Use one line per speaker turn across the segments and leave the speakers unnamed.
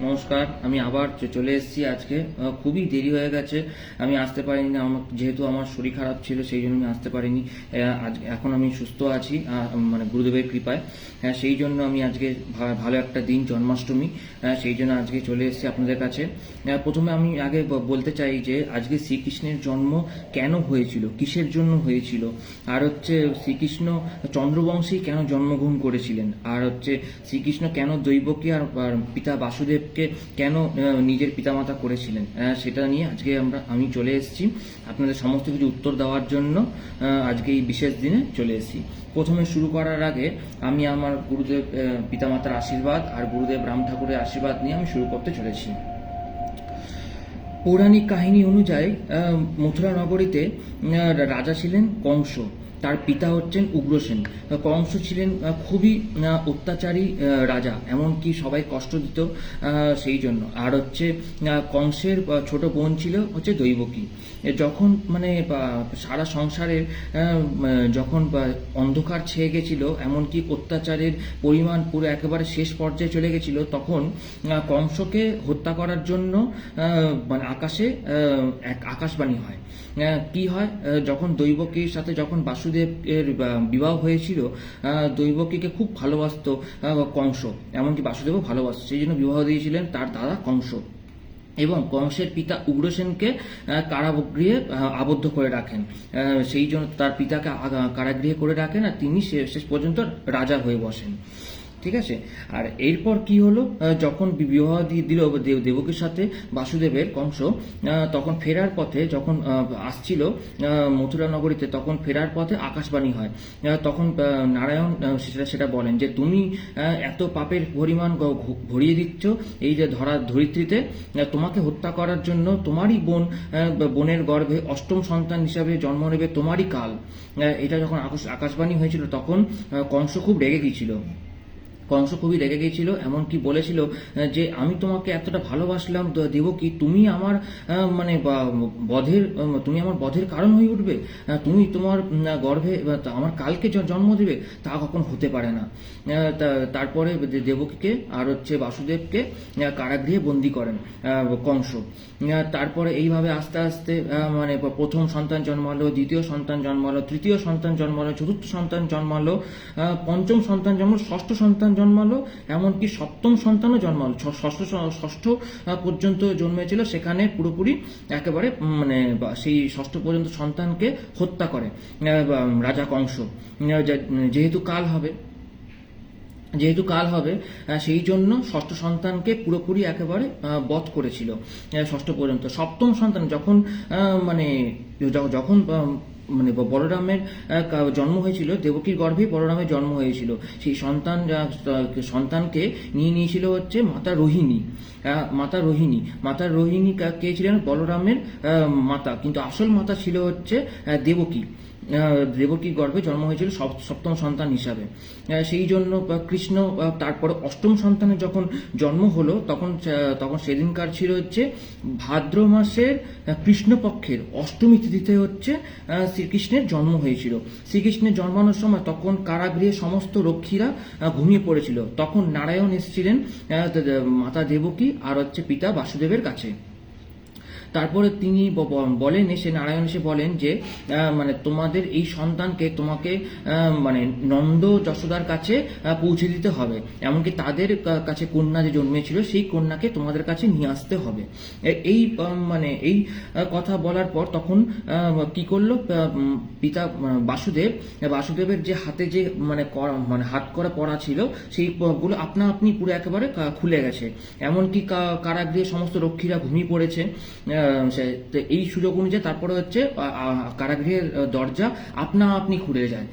নমস্কার, আমি আবার চলে এসেছি আজকে। খুবই দেরি হয়ে গেছে। আমি আসতে পারিনি না আমার যেহেতু আমার শরীর খারাপ ছিল, সেই জন্য আমি আসতে পারিনি। আজ এখন আমি সুস্থ আছি মানে গুরুদেবের কৃপায়। হ্যাঁ সেই জন্য আমি আজকে ভালো একটা দিন, জন্মাষ্টমী। হ্যাঁ সেই জন্য আজকে চলে এসেছি আপনাদের কাছে। প্রথমে আমি আগে বলতে চাই যে, আজকে শ্রীকৃষ্ণের জন্ম কেন হয়েছিল? কিসের জন্য হয়েছিল? আর হচ্ছে শ্রীকৃষ্ণ চন্দ্রবংশী কেন জন্মগ্রহণ করেছিলেন? আর হচ্ছে শ্রীকৃষ্ণ কেন দৈবকী আর পিতা পিতা বাসুদেবকে কেন নিজের পিতামাতা করেছিলেন? সেটা নিয়ে আজকে আমরা, আমি চলে এসেছি আপনাদের সমস্ত কিছু উত্তর দেওয়ার জন্য আজকে এই বিশেষ দিনে চলে এসেছি। প্রথমে শুরু করার আগে আমি আমার গুরুদেব পিতামাতার আশীর্বাদ আর গুরুদেব রাম ঠাকুরের আশীর্বাদ নিয়ে আমি শুরু করতে চলেছি। পৌরাণিক কাহিনী অনুযায়ী মথুরা নগরীতে রাজা ছিলেন কংস। তার পিতা হচ্ছেন উগ্রসেন কংস ছিলেন খুবই অত্যাচারী রাজা, এমনকি সবাই কষ্ট দিত সেই জন্য। আর হচ্ছে কংসের ছোট বোন ছিল হচ্ছে দৈবকী। যখন মানে সারা সংসারের যখন অন্ধকার ছেয়ে গেছিল, এমনকি অত্যাচারের পরিমাণ পুরো একেবারে শেষ পর্যায়ে চলে গেছিল, তখন কংসকে হত্যা করার জন্য মানে আকাশে এক আকাশবাণী হয়। কি হয়? যখন দৈবকীর সাথে যখন বাসুদেবের এর বিবাহ হয়েছিল দৈবকীকে খুব ভালোবাসত কংস। এমনকি বাসুদেবও ভালোবাসত, সেই জন্য বিবাহ দিয়েছিলেন তার দাদা কংস। এবং কংসের পিতা উগ্রসেনকে কারাগৃহে আবদ্ধ করে রাখেন। সেই জন্য তার পিতাকে কারাগৃহে করে রাখেন, আর তিনি শেষ পর্যন্ত রাজা হয়ে বসেন। ঠিক আছে? আর এরপর কি হলো? যখন বিবাহ দিয়ে দিল দেব দেবকীর সাথে বাসুদেবের কংস তখন ফেরার পথে যখন আসছিল মথুরা নগরীতে তখন ফেরার পথে আকাশবাণী হয়। তখন নারায়ণ সেটা সেটা বলেন যে, তুমি এত পাপের পরিমাণ ভরিয়ে দিচ্ছ, এই যে ধরা ধরিত্রীতে তোমাকে হত্যা করার জন্য তোমারই বোন বোনের গর্ভে অষ্টম সন্তান হিসাবে জন্ম নেবে তোমারই কাল। এটা যখন আকাশ- আকাশবাণী হয়েছিল, তখন কংস খুব রেগে গিয়েছিল। কংস খুবই রেগে গিয়েছিল, এমনকি বলেছিল যে আমি তোমাকে এতটা ভালোবাসলাম দ- দেবকী তুমি আমার মানে বধের তুমি আমার বধের কারণ হয়ে উঠবে? তুমি তোমার গর্ভে আমার কালকে জন্ম দেবে? তা কখন হতে পারে না। তারপরে দেবকীকে আর হচ্ছে বাসুদেবকে কারাগৃহে বন্দি করেন কংস। তারপরে এইভাবে আস্তে আস্তে মানে প্রথম সন্তান জন্মালো, দ্বিতীয় সন্তান জন্মালো, তৃতীয় সন্তান জন্মালো, চতুর্থ সন্তান জন্মালো পঞ্চম সন্তান জন্মালো, ষষ্ঠ সন্তান জন্মালো, এমনকি সপ্তম সন্তানও জন্মালো। ষষ্ঠ ষষ্ঠ পর্যন্ত জন্মেছিল, সেখানে পুরোপুরি একেবারে মানে সেই ষষ্ঠ পর্যন্ত সন্তানকে হত্যা করে রাজা কংস। যেহেতু কাল হবে, যেহেতু কাল হবে সেই জন্য ষষ্ঠ সন্তানকে পুরোপুরি একেবারে বধ করেছিল ষষ্ঠ পর্যন্ত। সপ্তম সন্তান যখন মানে যখন মানে বলরামের জন্ম হয়েছিল, দেবকীর গর্ভেই বলরামের জন্ম হয়েছিল। সেই সন্তান সন্তানকে নিয়ে নিয়েছিল হচ্ছে মাতা রোহিণী। মাতা রোহিণী। মাতা রোহিণী কে ছিলেন? বলরামের মাতা। কিন্তু আসল মাতা ছিল হচ্ছে দেবকী। দেবকীর গর্ভে জন্ম হয়েছিল সপ- সপ্তম সন্তান হিসাবে। সেই জন্য কৃষ্ণ তারপরে অষ্টম সন্তানের যখন জন্ম হলো, তখন তখন সেদিনকার ছিল হচ্ছে ভাদ্র মাসের কৃষ্ণপক্ষের অষ্টমী তিথিতে হচ্ছে শ্রীকৃষ্ণের জন্ম হয়েছিল। শ্রীকৃষ্ণের জন্মানোর সময় তখন কারাগৃহে সমস্ত রক্ষীরা ঘুমিয়ে পড়েছিল। তখন নারায়ণ এসেছিলেন মাতা দেবকী আর হচ্ছে পিতা বাসুদেবের কাছে। তারপরে তিনি বলেন, এসে নারায়ণ এসে বলেন যে মানে তোমাদের এই সন্তানকে তোমাকে মানে নন্দ যশোদার কাছে পৌঁছে দিতে হবে। এমনকি তাদের কাছে কন্যা যে জন্মেছিল, সেই কন্যাকে তোমাদের কাছে নিয়ে আসতে হবে। এই মানে এই কথা বলার পর তখন কি করল পিতা বাসুদেব বাসুদেবের যে হাতে যে মানে মানে হাত করা পড়া ছিল, সেই প- গুলো আপনা আপনি পুরো একেবারে খুলে গেছে। এমনকি কারাগৃহে সমস্ত রক্ষীরা ঘুমিয়ে পড়েছে। তো এই সুযোগ অনুযায়ী তারপরে হচ্ছে কারাগৃহের দরজা আপনা আপনি খুলে যায়।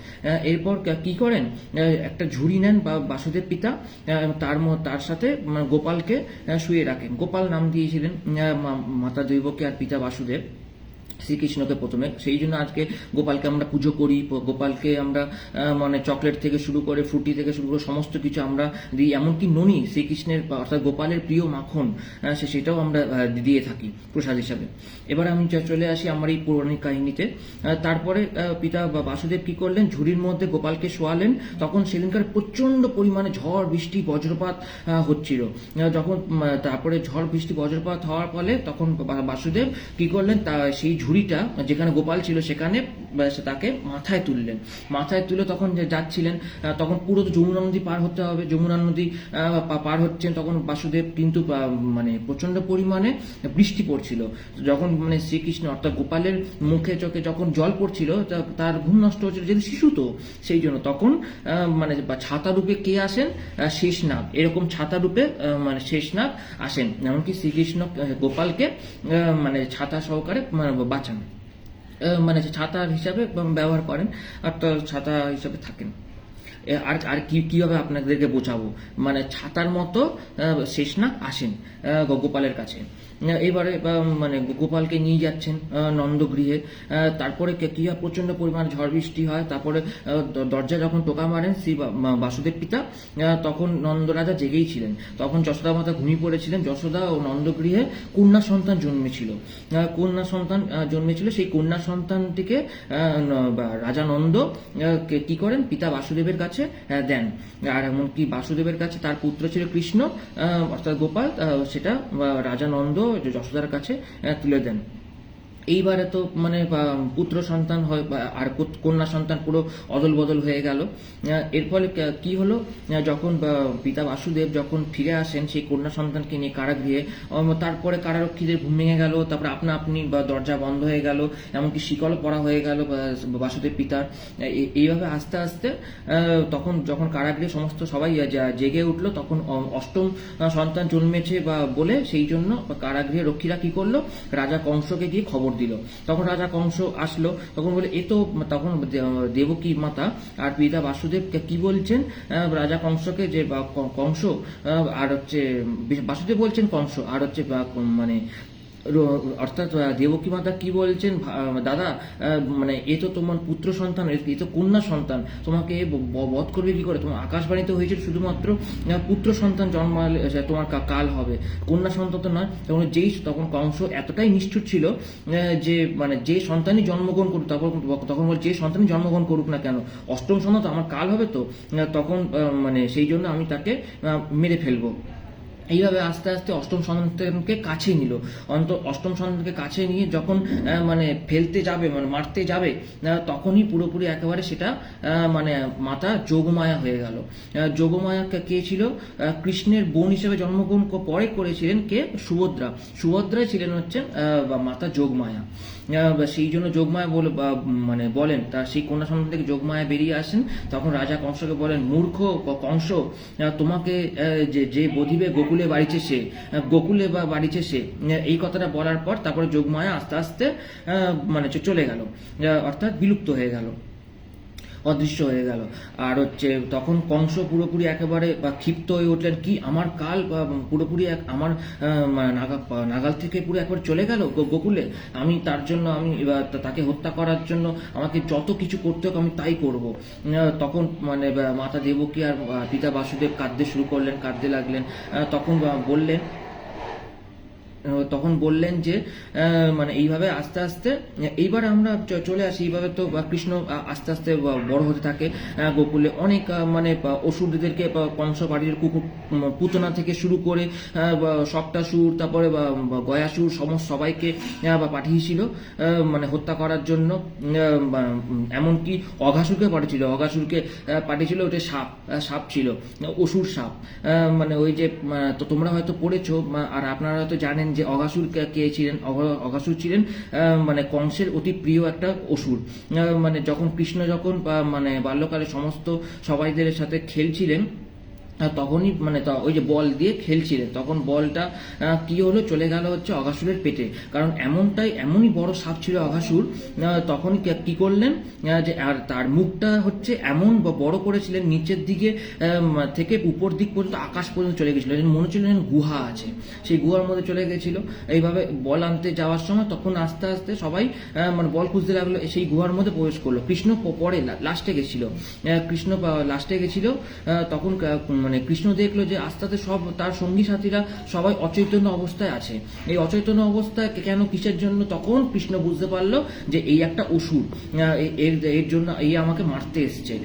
এরপর কা- করেন? একটা ঝুড়ি নেন বা বাসুদেব পিতা তার তার সাথে মানে গোপালকে শুয়ে রাখেন। গোপাল নাম দিয়েছিলেন মাতা দৈবকে আর পিতা বাসুদেব। শ্রীকৃষ্ণকে প্রথমে। সেই জন্য আজকে গোপালকে আমরা পুজো করি, গোপালকে আমরা মানে চকলেট থেকে শুরু করে, ফ্রুটি থেকে শুরু করে সমস্ত কিছু আমরা দিই। এমনকি ননি, শ্রীকৃষ্ণের, অর্থাৎ গোপালের প্রিয় মাখন সে সেটাও আমরা দিয়ে থাকি প্রসাদ হিসাবে। এবার আমি চলে আসি আমার এই পৌরাণিক কাহিনীতে। তারপরে পিতা বা বাসুদেব কি করলেন? ঝুড়ির মধ্যে গোপালকে শোয়ালেন। তখন সেদিনকার প্রচণ্ড পরিমাণে ঝড়, বৃষ্টি, বজ্রপাত হচ্ছিল। যখন তারপরে ঝড়, বৃষ্টি, বজ্রপাত হওয়ার ফলে তখন বাসুদেব কি করলেন? তা সেই ঝুড়িটা যেখানে গোপাল ছিল সেখানে তাকে মাথায় তুললেন। মাথায় তুলে তখন যে যাচ্ছিলেন তখন পুরো তো যমুনা নদী পার হতে হবে। যমুনা নদী পার হচ্ছেন তখন বাসুদেব, কিন্তু মানে প্রচণ্ড পরিমাণে বৃষ্টি পড়ছিল। যখন মানে শ্রীকৃষ্ণ অর্থাৎ গোপালের মুখে চোখে যখন জল পড়ছিল তার ঘুম নষ্ট হচ্ছিল। যেহেতু শিশু তো, সেই জন্য তখন মানে ছাতা রূপে কে আসেন? শেষনাগ। এরকম ছাতা রূপে মানে শেষনাগ আসেন। এমনকি শ্রীকৃষ্ণ গোপালকে মানে ছাতা সহকারে মানে বাঁচান। মানে ছাতা হিসাবে ব্যবহার করেন, আর তো ছাতা হিসাবে থাকেন। আর আর কি কীভাবে আপনাদেরকে বোঝাবো? মানে ছাতার মতো শেষনাগ আসেন গোপালের কাছে। এবারে মানে গোপালকে নিয়ে যাচ্ছেন নন্দগৃহে। তারপরে কে- কি হয়? প্রচণ্ড পরিমাণ ঝড় বৃষ্টি হয়। তারপরে দরজা যখন টোকা মারেন শ্রী বাসুদেব পিতা তখন নন্দরাজা জেগেই ছিলেন। তখন যশোদা মাতা ঘুমিয়ে পড়েছিলেন। যশোদা ও নন্দগৃহে কন্যা সন্তান জন্মেছিল। কন্যা সন্তান জন্মেছিল। সেই কন্যা সন্তানটিকে রাজা নন্দ কে- করেন? পিতা বাসুদেবের কাছে দেন। আর এমনকি বাসুদেবের কাছে তার পুত্র ছিল কৃষ্ণ অর্থাৎ গোপাল সেটা রাজা নন্দ যশোদার কাছে তুলে দেন। এইবারে তো মানে পুত্র সন্তান হয় আর কন্যা সন্তান পুরো অদল বদল হয়ে গেল। এর ফলে কা- হলো? যখন পিতা বাসুদেব যখন ফিরে আসেন সেই কন্যা সন্তানকে নিয়ে কারাগৃহে তারপরে কারারক্ষীদের ঘুম ভেঙে গেল, তারপরে আপনা আপনি, বা, দরজা বন্ধ হয়ে গেল, এমনকি শিকল পড়া হয়ে গেল বাসুদেব পিতার। এইভাবে আস্তে আস্তে তখন, যখন কারাগৃহে সমস্ত সবাই জেগে উঠল, তখন অষ্টম সন্তান জন্মেছে, বা, বলে সেই জন্য কারাগৃহে রক্ষীরা কি করল? রাজা কংসকে গিয়ে খবর দিল। তখন রাজা কংস আসলো, তখন বলে, এ তো তখন দেবকী মাতা আর পিতা বাসুদেব কি বলছেন? রাজা কংসকে যে কংস আর হচ্ছে, বাসুদেব বলছেন কংস, আর হচ্ছে মানে অর্থাৎ দেবকী মাতা কি বলছেন? দাদা মানে এ তো তোমার পুত্র সন্তান এ তো কন্যা সন্তান। তোমাকে বধ করবে কি করে? তোমার আকাশবাণীতে হয়েছে শুধুমাত্র পুত্র সন্তান জন্মালে আহ, তোমার কাল হবে। কন্যা সন্তান তো নয় তখন যেই তখন কংস এতটাই নিষ্ঠুর ছিল যে মানে যে সন্তানই জন্মগ্রহণ করুক তখন তখন বল যে সন্তানই জন্মগ্রহণ করুক না কেন? অষ্টম সন্তান তো আমার কাল হবে তো তখন মানে সেই জন্য আমি তাকে মেরে ফেলব। এইভাবে আস্তে আস্তে অষ্টম সন্তানকে কাছে নিল। অন্ত অষ্টম সন্তানকে কাছে নিয়ে যখন মানে ফেলতে যাবে মানে মারতে যাবে তখনই পুরোপুরি একেবারে সেটা মানে মাতা যোগমায়া হয়ে গেল। যোগমায়া কে- ছিল? কৃষ্ণের বোন হিসেবে জন্মগ্রহণ পরে করেছিলেন কে? সুভদ্রা। সুভদ্রাই ছিলেন হচ্ছেন মাতা যোগমায়া। সেই জন্য যোগমায়া বলে মানে বলেন, তার সেই কন্যা সন্তান থেকে যোগমায়া বেরিয়ে আসেন। তখন রাজা কংসকে বলেন, মূর্খ কংস তোমাকে যে যে বধিবে গোকুলে বাড়িছে সে গোকুলে বা বাড়িছে সে এই কথাটা বলার পর তারপরে যোগমায়া আস্তে আস্তে মানে চলে গেল অর্থাৎ বিলুপ্ত হয়ে গেল। অদৃশ্য হয়ে গেল। আর হচ্ছে তখন কংস পুরোপুরি একেবারে বা ক্ষিপ্ত হয়ে উঠলেন, কি, আমার কাল পুরোপুরি এক আমার নাগা- নাগাল থেকে পুরো একবার চলে গেল গোকুলে? আমি তার জন্য, আমি তাকে হত্যা করার জন্য আমাকে যত কিছু করতে হোক আমি তাই করব। তখন মানে মাতা দেবকী আর পিতা বাসুদেব কাঁদতে শুরু করলেন, কাঁদতে লাগলেন। তখন বললেন তখন বললেন যে মানে এইভাবে আস্তে আস্তে, এইবার আমরা চলে আসি, এইভাবে তো কৃষ্ণ আস্তে আস্তে বড় হতে থাকে গোকুলে অনেক মানে অসুরদেরকে, বা কংস বাড়ির কুকুর পুতনা থেকে শুরু করে সপ্তাসুর, তারপরে গয়াসুর, সমস্ত সবাইকে পাঠিয়েছিল মানে হত্যা করার জন্য এমনকি অঘাসুরকে পাঠিয়েছিল অঘাসুরকে পাঠিয়েছিল ওটা সাপ সাপ ছিল, অসুর সাপ মানে ওই যে তো তোমরা হয়তো পড়েছো আর আপনারা হয়তো জানেন যে অগাসুর কে ছিলেন? অগাসুর ছিলেন মানে কংসের অতি প্রিয় একটা অসুর। মানে যখন কৃষ্ণ যখন মানে বাল্যকালে সমস্ত সবাইদের সাথে খেলছিলেন তখনই মানে ওই যে বল দিয়ে খেলছিলেন। তখন বলটা কি হলো? চলে গেল হচ্ছে অঘাসুরের পেটে। কারণ এমনটাই, এমনই বড় সাপ ছিল অঘাসুর তখন কি- করলেন? যে, আর তার মুখটা হচ্ছে এমন বড় করেছিলেন, নিচের দিকে থেকে উপর দিক পর্যন্ত, আকাশ পর্যন্ত চলে গেছিল। মনে হচ্ছিল যেন গুহা আছে। সেই গুহার মধ্যে চলে গেছিল। এইভাবে বল আনতে যাওয়ার সময় তখন আস্তে আস্তে সবাই মানে বল খুঁজতে লাগল। সেই গুহার মধ্যে প্রবেশ করল। কৃষ্ণ পরে লাস্টে গেছিল। কৃষ্ণ লাস্টে গেছিল। তখন কা- মানে কৃষ্ণ দেখল যে আস্তে আস্তে সব তার সঙ্গী সাথীরা সবাই অচৈতন্য অবস্থায় আছে। এই অচৈতন্য অবস্থায় কেন কিসের জন্য তখন কৃষ্ণ বুঝতে পারল যে এই একটা অসুর এর এর জন্য এই আমাকে মারতে এসছে।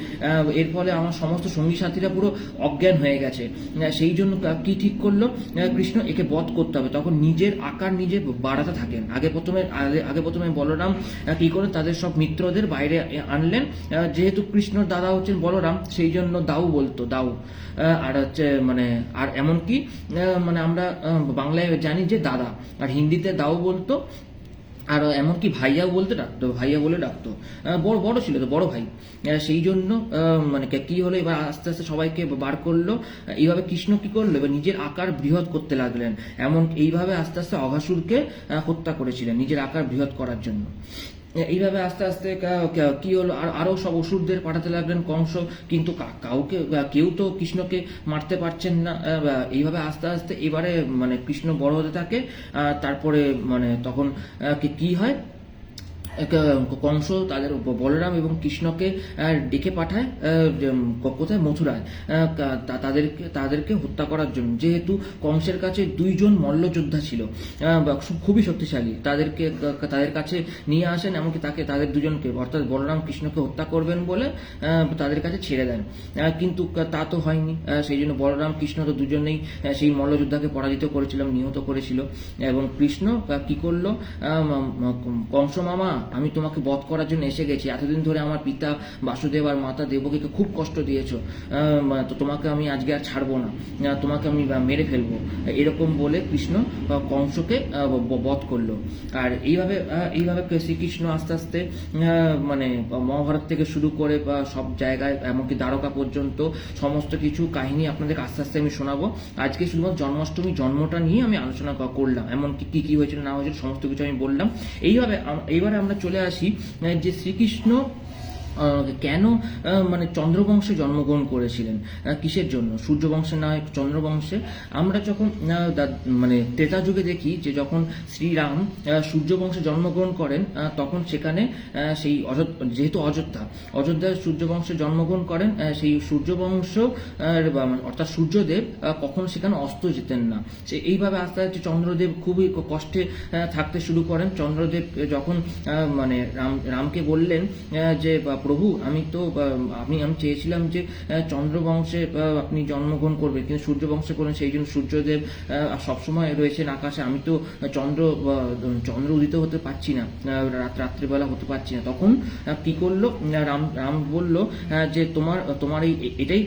এর ফলে আমার সমস্ত সঙ্গী সাথীরা পুরো অজ্ঞান হয়ে গেছে। সেই জন্য কা- ঠিক করল? কৃষ্ণ একে বধ করতে হবে। তখন নিজের আকার নিজে বাড়াতে থাকেন। আগে প্রথমে আগে প্রথমে বলরাম কি করে তাদের সব মিত্রদের বাইরে আনলেন? যেহেতু কৃষ্ণর দাদা হচ্ছেন বলরাম, সেই জন্য দাউ বলতো, দাউ। আর হচ্ছে মানে আর এমনকি মানে আমরা বাংলায় জানি যে দাদা আর হিন্দিতে দাও বলতো আর এমনকি ভাইয়াও বলতে ডাকতো ভাইয়া বলে ডাকতো। বড় বড় ছিল তো বড় ভাই। সেই জন্য মানে কে- হলো এবার আস্তে আস্তে সবাইকে বার করল। এইভাবে কৃষ্ণ কি করল? এবার নিজের আকার বৃহৎ করতে লাগলেন। এমন এইভাবে আস্তে আস্তে অঘাসুরকে আহ, হত্যা করেছিলেন নিজের আকার বৃহৎ করার জন্য। এইভাবে আস্তে আস্তে কা- হলো? আর সব অসুরদের পাঠাতে লাগলেন কংস, কিন্তু কাউকে কেউ তো কৃষ্ণকে মারতে পারছেন না এইভাবে আস্তে আস্তে এবারে মানে কৃষ্ণ বড় হতে থাকে তারপরে মানে তখন কি- হয়? কংস তাদের বলরাম এবং কৃষ্ণকে ডেকে পাঠায় কোথায়? মথুরায়। তাদেরকে তাদেরকে হত্যা করার জন্য। যেহেতু কংসের কাছে দুইজন মল্লযোদ্ধা ছিল খুবই শক্তিশালী, তাদেরকে তাদের কাছে নিয়ে আসেন, এমনকি তাকে তাদের দুজনকে, অর্থাৎ বলরাম কৃষ্ণকে হত্যা করবেন বলে তাদের কাছে ছেড়ে দেন। কিন্তু তা তো হয়নি। সেই জন্য বলরাম কৃষ্ণ তো দুজনেই সেই মল্লযোদ্ধাকে পরাজিত করেছিলাম নিহত করেছিল। এবং কৃষ্ণ কি করল? কংস মামা আমি তোমাকে বধ করার জন্য এসে গেছি। এতদিন ধরে আমার পিতা বাসুদেব আর মাতা দেবকীকে খুব কষ্ট দিয়েছ। তো তোমাকে আমি আজকে আর ছাড়বো না। তোমাকে আমি মেরে ফেলব। এরকম বলে কৃষ্ণ কংসকে বধ করল। আর এইভাবে এইভাবে শ্রীকৃষ্ণ আস্তে আস্তে মানে মহাভারত থেকে শুরু করে, বা সব জায়গায়, এমনকি দ্বারকা পর্যন্ত সমস্ত কিছু কাহিনী আপনাদের আস্তে আস্তে আমি শোনাবো। আজকে শুধুমাত্র জন্মাষ্টমী জন্মটা নিয়ে আমি আলোচনা করলাম। এমনকি কি কি হয়েছিল, না হয়েছিল, সমস্ত কিছু আমি বললাম। এইভাবে এইবারে আমরা চলে আসি যে শ্রীকৃষ্ণ কেন মানে চন্দ্রবংশে জন্মগ্রহণ করেছিলেন? কিসের জন্য? সূর্যবংশে না হয় চন্দ্রবংশে আমরা যখন মানে ত্রেতা যুগে দেখি যে যখন শ্রীরাম সূর্যবংশে জন্মগ্রহণ করেন তখন সেখানে সেই যেহেতু অযোধ্যা অযোধ্যায় সূর্যবংশে জন্মগ্রহণ করেন সেই সূর্যবংশ আহ, অর্থাৎ সূর্যদেব কখনো সেখানে অস্ত যেতেন না। সে এইভাবে আস্তে আস্তে চন্দ্রদেব খুবই কষ্টে থাকতে শুরু করেন। চন্দ্রদেব যখন মানে রাম রামকে বললেন যে প্রভু, আমি তো আমি আমি চেয়েছিলাম যে চন্দ্রবংশে আপনি জন্মগ্রহণ করবেন, কিন্তু সূর্যবংশে করলেন সেই জন্য সূর্যদেব সবসময় রয়েছেন আকাশে। আমি তো চন্দ্র চন্দ্র উদিত হতে পারছি না রাত, রাত্রিবেলা হতে পারছি না। তখন কি করল? রাম রাম বলল যে, তোমার তোমার এই এটাই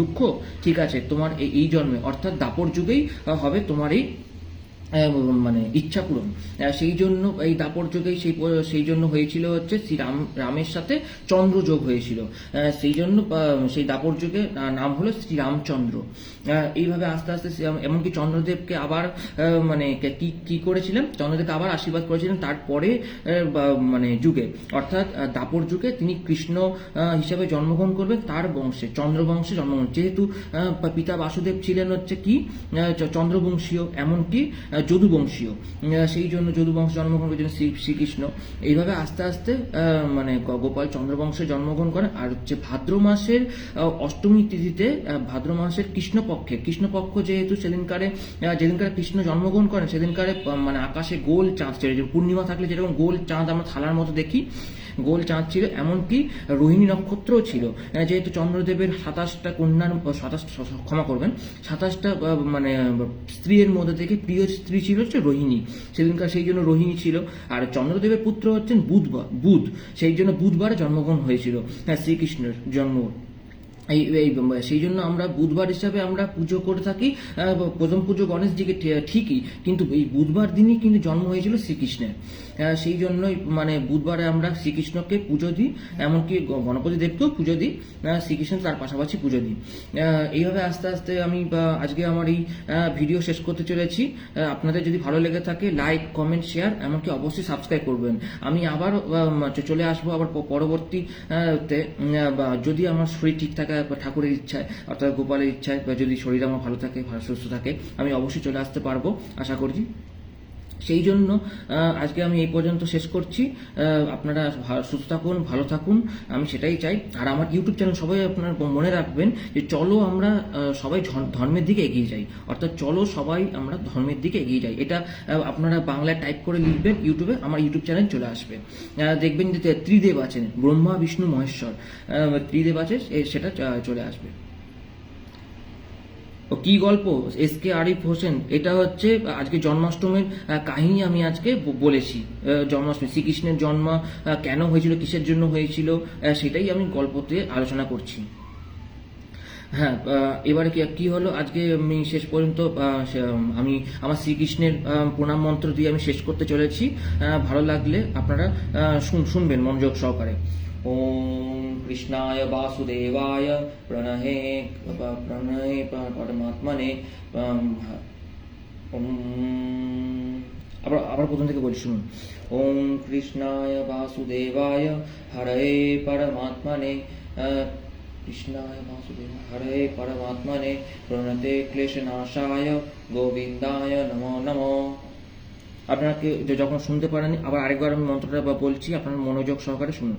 দুঃখ? ঠিক আছে, তোমার এই জন্মে, অর্থাৎ দাপর যুগেই হবে তোমার এই মানে ইচ্ছা পূরণ। সেই জন্য এই দাপর যুগেই সেই সেই জন্য হয়েছিল হচ্ছে শ্রী রাম, রামের সাথে চন্দ্রযোগ হয়েছিল। সেই জন্য সেই দাপর যুগে নাম হলো শ্রী রামচন্দ্র। এইভাবে আস্তে আস্তে এমনকি চন্দ্রদেবকে আবার মানে কি কি করেছিলেন? চন্দ্রদেবকে আবার আশীর্বাদ করেছিলেন তারপরে মানে যুগে। অর্থাৎ দাপর যুগে তিনি কৃষ্ণ হিসাবে জন্মগ্রহণ করবেন তার বংশে, চন্দ্রবংশে জন্মগ্রহণ। যেহেতু পিতা বাসুদেব ছিলেন হচ্ছে কি চন্দ্রবংশীয়, এমনকি যদুবংশীয়। সেই জন্য যদুবংশ জন্মগ্রহণ করেছেন শ্রী, শ্রীকৃষ্ণ। এইভাবে আস্তে আস্তে মানে গোপাল চন্দ্রবংশে জন্মগ্রহণ করেন আর হচ্ছে ভাদ্র মাসের অষ্টমী তিথিতে ভাদ্র মাসের কৃষ্ণপক্ষে। কৃষ্ণপক্ষ যেহেতু সেদিনকারে যেদিনকারে কৃষ্ণ জন্মগ্রহণ করেন, সেদিনকারে মানে আকাশে গোল চাঁদ পূর্ণিমা থাকলে যেরকম গোল চাঁদ আমরা থালার মতো দেখি গোল চাঁদ ছিল, এমনকি রোহিণী নক্ষত্রও ছিল। যেহেতু চন্দ্রদেবের সাতাশটা কন্যার সাতাশ ক্ষমা করবেন, সাতাশটা মানে স্ত্রীর মধ্যে থেকে প্রিয় স্ত্রী ছিল হচ্ছে রোহিণী। সেদিনকার সেই জন্য রোহিণী ছিল। আর চন্দ্রদেবের পুত্র হচ্ছেন বুধবার বুধ। সেই জন্য বুধবারে জন্মগ্রহণ হয়েছিল। হ্যাঁ শ্রীকৃষ্ণের জন্ম এই এই সেই জন্য আমরা বুধবার হিসাবে আমরা পুজো করে থাকি প্রথম পুজো গণেশজিকে ঠিকই, কিন্তু এই বুধবার দিনই কিন্তু জন্ম হয়েছিল শ্রীকৃষ্ণের। সেই জন্যই মানে বুধবারে আমরা শ্রীকৃষ্ণকে পুজো দিই, এমনকি গণপতি দেবকেও পুজো দিই শ্রীকৃষ্ণ তার পাশাপাশি পুজো দিই। এইভাবে আস্তে আস্তে আমি আজকে আমার এই ভিডিও শেষ করতে চলেছি। আপনাদের যদি ভালো লেগে থাকে, লাইক, কমেন্ট, শেয়ার, এমনকি অবশ্যই সাবস্ক্রাইব করবেন। আমি আবার চলে আসব আবার প- পরবর্তী তে বা যদি আমার শরীর ঠিক থাকে ঠাকুরের ইচ্ছায়, অর্থাৎ গোপালের ইচ্ছায়, বা যদি শরীর আমার ভালো থাকে সুস্থ থাকে, আমি অবশ্যই চলে আসতে পারব। আশা করছি। সেই জন্য আজকে আমি এই পর্যন্ত শেষ করছি। আপনারা সুস্থ থাকুন, ভালো থাকুন, আমি সেটাই চাই। আর আমার ইউটিউব চ্যানেল সবাই আপনার মনে রাখবেন যে চলো আমরা সবাই ধর্মের দিকে এগিয়ে যাই। অর্থাৎ চলো সবাই আমরা ধর্মের দিকে এগিয়ে যাই। এটা আপনারা বাংলায় টাইপ করে লিখবেন ইউটিউবে আমার ইউটিউব চ্যানেল চলে আসবে। দেখবেন যে ত্রিদেব আছেন, ব্রহ্মা, বিষ্ণু, মহেশ্বর। ত্রিদেব আছে সেটা চলে আসবে। কি গল্প? এস কে আরিফ হোসেন, এটা হচ্ছে, আজকে জন্মাষ্টমীর কাহিনী আমি আজকে বলেছি। জন্মাষ্টমী, শ্রীকৃষ্ণের জন্ম কেন হয়েছিল, কিসের জন্য হয়েছিল সেটাই আমি গল্পতে আলোচনা করছি। হ্যাঁ এবারে কি কি হলো? আজকে আমি শেষ পর্যন্ত আমি, আমার শ্রীকৃষ্ণের প্রণাম মন্ত্র দিয়ে আমি শেষ করতে চলেছি। ভালো লাগলে আপনারা শুন- শুনবেন মনোযোগ সহকারে। বাসুদেবায় প্রণহে প্রণহে পরমাত্মনে আম, ওম আবার আবার প্রথম থেকে বলছি শুনুন। ওম কৃষ্ণায় বাসুদেবায় হরে পরমাত্মনে কৃষ্ণায় বাসুদেবায় হরে পরমাত্মনে প্রণতে ক্লেশনাশায় গোবিন্দায় নমো নমো আপনারা যখন শুনতে পারেন আবার আরেকবার আমি মন্ত্রটা বলছি আপনার মনোযোগ সহকারে শুনুন।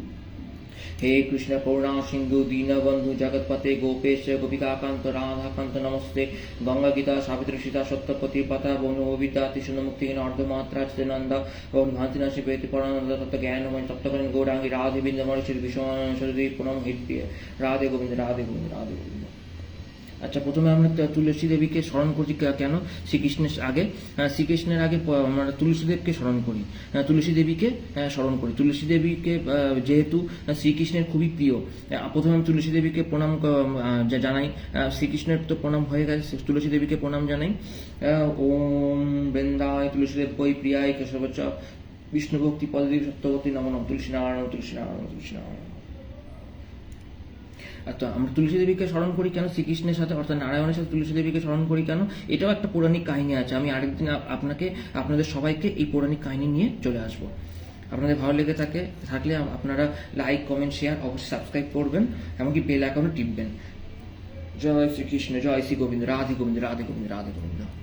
হে কৃষ্ণ করুণা সিন্ধু দীনবন্ধু জগৎপতে গোপেশ গোপিকাকান্ত রাধাকান্ত নমস্তে। গঙ্গা গীতা, সাবিত্রী সীতা, সত্যপতি, পাতা, বনু বিদ্যা তৃষ্ণ মুক্তি অর্ধমাত্রা চিদানন্দ এবং ভান্তিনাশী বেতি, পরানন্দ, তত্ত্ব জ্ঞানময় তত্ত্বকরণ, গৌরাঙ্গী, রাধে, বিন্দমণি বিষম সরদী প্রণম হিত রাধে গোবিন্দ রাধে গোবিন্দ রাধে গোবিন্দ। আচ্ছা প্রথমে আমরা তুলসী দেবীকে স্মরণ করছি কেন? শ্রীকৃষ্ণের আগে। আহ, শ্রীকৃষ্ণের আগে আমরা তুলসী দেবকে স্মরণ করি। আহ, তুলসী দেবীকে স্মরণ করি। তুলসী দেবীকে যেহেতু শ্রীকৃষ্ণের খুবই প্রিয়। প্রথমে আমি তুলসী দেবীকে প্রণাম জানাই। শ্রীকৃষ্ণের তো প্রণাম হয়ে গেছে। তুলসী দেবীকে প্রণাম জানাই। ওম বৃন্দায় তুলসী দেব বৈ প্রিয়ায় কেশবচ বিষ্ণু ভক্তি পদদেবী সত্যবতী নম নম। তুলসী নারায়ণ তুলসী নারায়ণ তুলসী নারায়ণ। আচ্ছা আমরা তুলসী দেবীকে স্মরণ করি কেন? শ্রীকৃষ্ণের সাথে, অর্থাৎ নারায়ণের সাথে তুলসী দেবীকে স্মরণ করি কেন? এটাও একটা পৌরাণিক কাহিনী আছে। আমি আরেকদিন আপ- আপনাকে, আপনাদের সবাইকে এই পৌরাণিক কাহিনী নিয়ে চলে আসব। আপনাদের ভালো লেগে থাকে, থাকলে আপনারা লাইক কমেন্ট শেয়ার অবশ্যই সাবস্ক্রাইব করবেন, এমনকি বেল আইকনও টিপবেন। জয় শ্রীকৃষ্ণ, জয় শ্রী গোবিন্দ রাধে গোবিন্দ রাধে গোবিন্দ রাধে গোবিন্দ।